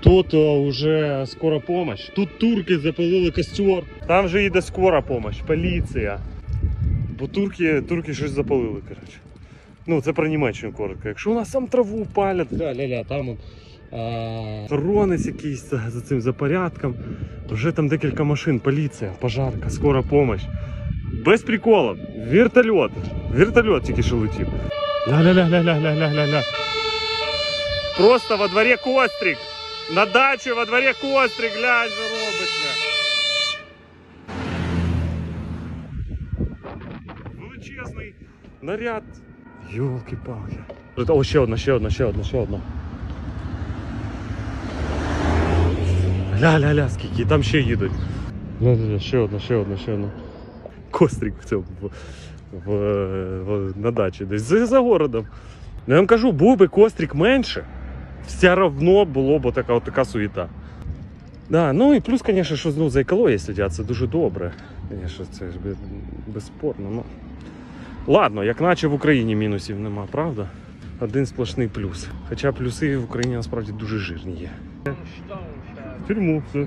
Тут о, вже скора помощь. Тут турки запалили костер. Там же їде скора помощь, поліція. Бо турки, турки щось запалили, коротше. Ну, це про Німеччину коротко. Якщо у нас там траву палять, ля-ля-ля, там он, а, якийсь за, за цим за порядком. Вже там декілька машин, поліція, пожарка, скора помощь. Без приколів. Вертольот. Вертольот тільки що летів. Ля-ля-ля-ля-ля-ля-ля-ля. Просто во дворі кострик. На дачі во дворі кострик, глянь, що робиться. Величезний наряд. Йолки-палки. О, ще одна, ще одна, ще одна, ще одна. Ля-ля-ля, скільки, там ще їдуть. Ля-ля-ля, ще одна, ще одна, ще одна. Кострик в цьому в, в, в- на дачі десь за, за городом. Ну, я вам кажу, був би кострик менше, все равно було б така, така суєта. Да, ну і плюс, звісно, що ну, за екологією сидять, це дуже добре. Звісно, це ж безспорно. Ну. Ладно, як наче в Україні мінусів нема, правда? Один сплошний плюс. Хоча плюси в Україні насправді дуже жирні є. В тюрму, все.